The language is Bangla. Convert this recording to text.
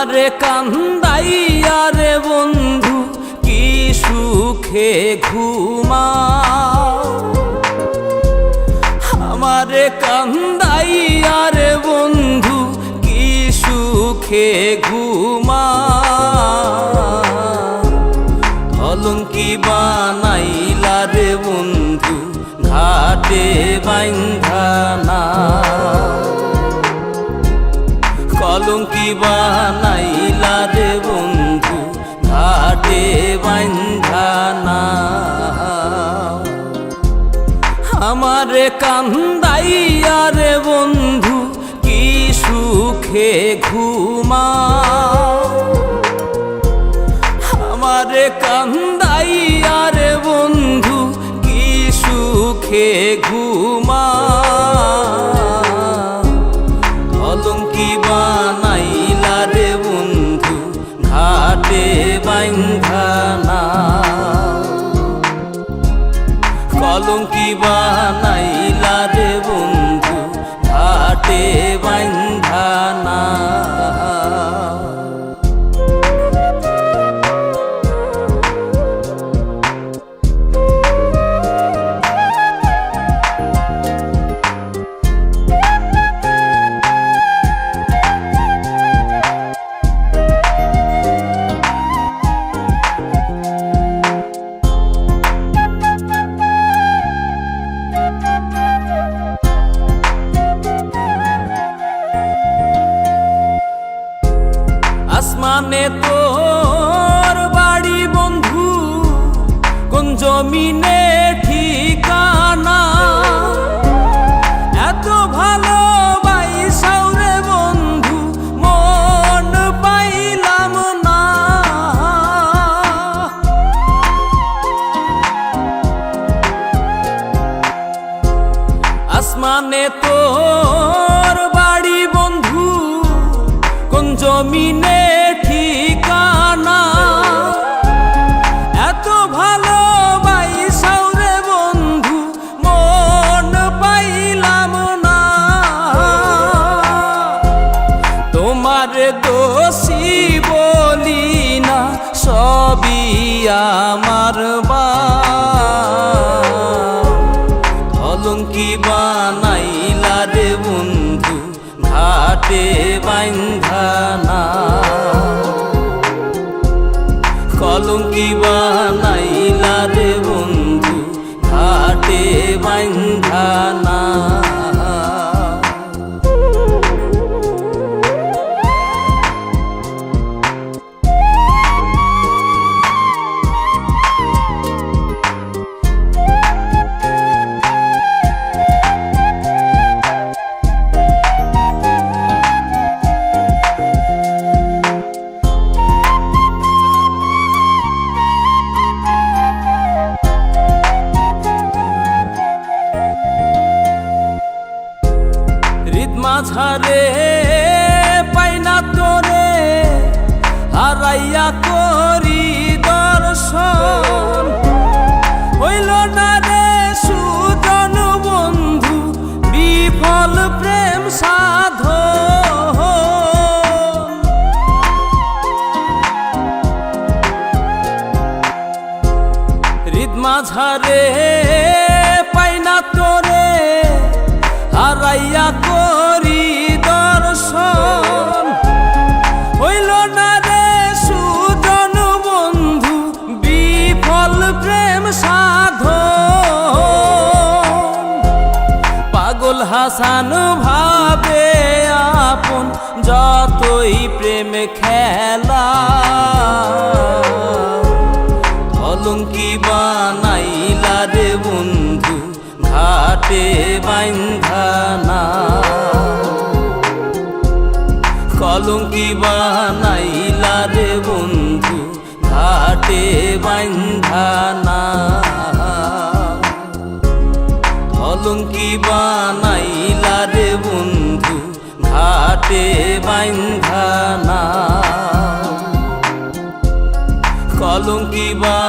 আরে কান্দাইয়া রে বন্ধু, কি সুখে ঘুমা আমারে কান্দাইয়া রে বন্ধু, কি সুখে ঘুমা অলঙ্কি বানাইলা রে বন্ধু, ঘাটে বাইন্ধানা বানাইলা রে বন্ধু, ঘাটে বাইন্ধানা আমারে কান্দাইয়া রে বন্ধু, কি সুখে ঘুমা আমারে কান্দাইয়া রে বন্ধু, কি সুখে ঘুমা কলঙ্কি আসমানে তোর বাড়ি বন্ধু, কোন জমিনে ঠিকানা? এত ভালো বাইসাও রে বন্ধু, মন পাইলাম না। আসমানে তোর বাড়ি বন্ধু, কোন জমিনে দোষী বলি না, সবই আমার বা। অলঙ্কি বানাইলা রে বন্ধু, ঘাটে বাইন্ধানা কলঙ্কি বানাইলা রে বন্ধু, ঘাটে বাইন্ধানা মাঝারে পাই না তোরে, হারাইয়া করি দর্শন। হইল না রে সুজন বন্ধু, বিফল প্রেম সাধ মাঝারে পাই না তোরে, হারাইয়া করি পাগল হাসান ভাবে আপন যতই প্রেম খেলা। অলঙ্কি বানাইলা রে বন্ধু, ঘাটে বাইন্ধানা কলঙ্কি বানাইলা রে বন্ধু, ঘাটে বাইন্ধানা অলঙ্কি বানাইলা রে বন্ধু ঘাটে বাইন্ধানা কলঙ্কি বানাইলা